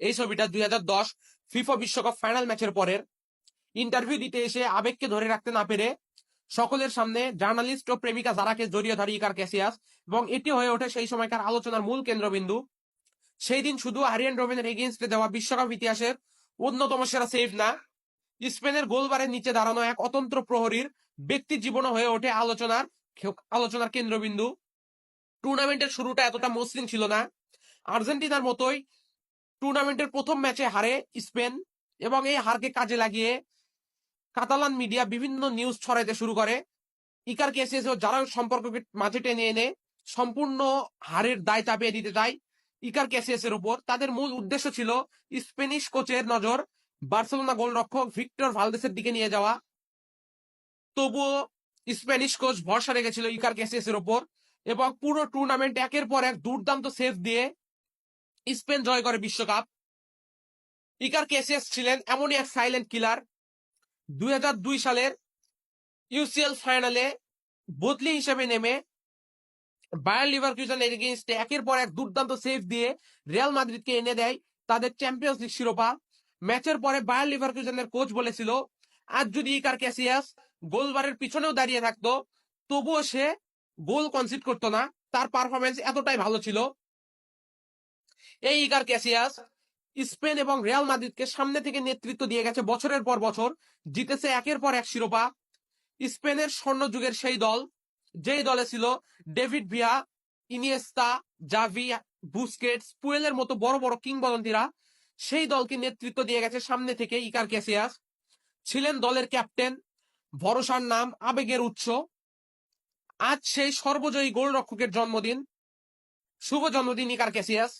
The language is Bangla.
এই ছবিটা দুই ফিফা বিশ্বকাপ ফাইনাল ম্যাচের পরের। ইন্টারভিউ দিতে এসে আবেগকে ধরে রাখতে না পেরে সকলের সামনে জার্নালিস্ট ও প্রেমিকা যারাকে জড়িয়ে ধরে ইকার ক্যাসিয়াস এবং এটি হয়ে ওঠে সেই সময়কার আলোচনার মূল কেন্দ্রবিন্দু। সেই দিন শুধু আরিয়ান রবিনের এগেনস্টে দেওয়া বিশ্বকাপ ইতিহাসের অন্যতম সেরা সেভ না, স্পেনের গোলবারের নিচে দাঁড়ানো এক অতন্ত্র প্রহরীর ব্যক্তি জীবন হয়ে ওঠে আলোচনার আলোচনার কেন্দ্রবিন্দু। টুর্নামেন্টের শুরুটা এতটা মসৃণ ছিল না। আর্জেন্টিনার মতোই টুর্নামেন্টের প্রথম ম্যাচে হারে স্পেন এবং এই হারকে কাজে লাগিয়ে কাতালান মিডিয়া বিভিন্ন নিউজ ছড়াইতে শুরু করে। ইকার কেসিয়াস যারা সম্পর্ককে মাঝে টেনে এনে সম্পূর্ণ হারের দায় চাপিয়ে দিতে চায় ইকার ক্যাসিয়াসের উপর, তাদের মূল উদ্দেশ্য ছিল স্পেনিশ কোচের নজর, বার্সেলোনা গোলরক্ষক ভিক্টর ভালদেসের দিকে নিয়ে যাওয়া। তবুও স্প্যানিশ কোচ ভরসা রেখেছিল ইকার ক্যাসিয়াসের উপর এবং পুরো টুর্নামেন্ট একের পর এক দুর্দান্ত সেভ দিয়ে স্পেন জয় করে বিশ্বকাপ। ইকার ক্যাসিয়াস ছিলেন এমনই এক সাইলেন্ট কিলার দু হাজার দুই সালের ইউসিএল ফাইনালে বদলি হিসেবে নেমে বায়ার লিভারকুজেনের এগেইনস্টে একের পর এক দুর্দান্ত সেভ দিয়ে রিয়াল মাদ্রিদকে এনে দেয় তাদের চ্যাম্পিয়ন্স লিগ শিরোপা। ম্যাচের পরে বায়ার লিভারকুজেনের কোচ বলেছিল, আজ যদি ইকার ক্যাসিয়াস গোলবারের পিছনেও দাঁড়িয়ে থাকতো, তবুও সে গোল কনসিড করতো না। তার পারফরমেন্স এতটাই ভালো ছিল। এই ইকার ক্যাসিয়াস, স্পেন এবং রিয়াল মাদ্রিদকে সামনে থেকে নেতৃত্ব দিয়ে গেছে বছরের পর বছর। জিতেছে একের পর এক শিরোপা। স্পেনের স্বর্ণযুগের সেই দল, যেই দলে ছিল David Villa, Iniesta, Xavi, Busquets, পুয়েলের মতো বড় বড় কিংবদন্তিরা, সেই দলকে নেতৃত্ব দিয়ে গেছে সামনে থেকে ইকার ক্যাসিয়াস। ছিলেন দলের ক্যাপ্টেন, ভরসার নাম, আবেগের উৎস। আজ সেই সর্বজয়ী গোলরক্ষকের জন্মদিন। শুভ জন্মদিন ইকার ক্যাসিয়াস।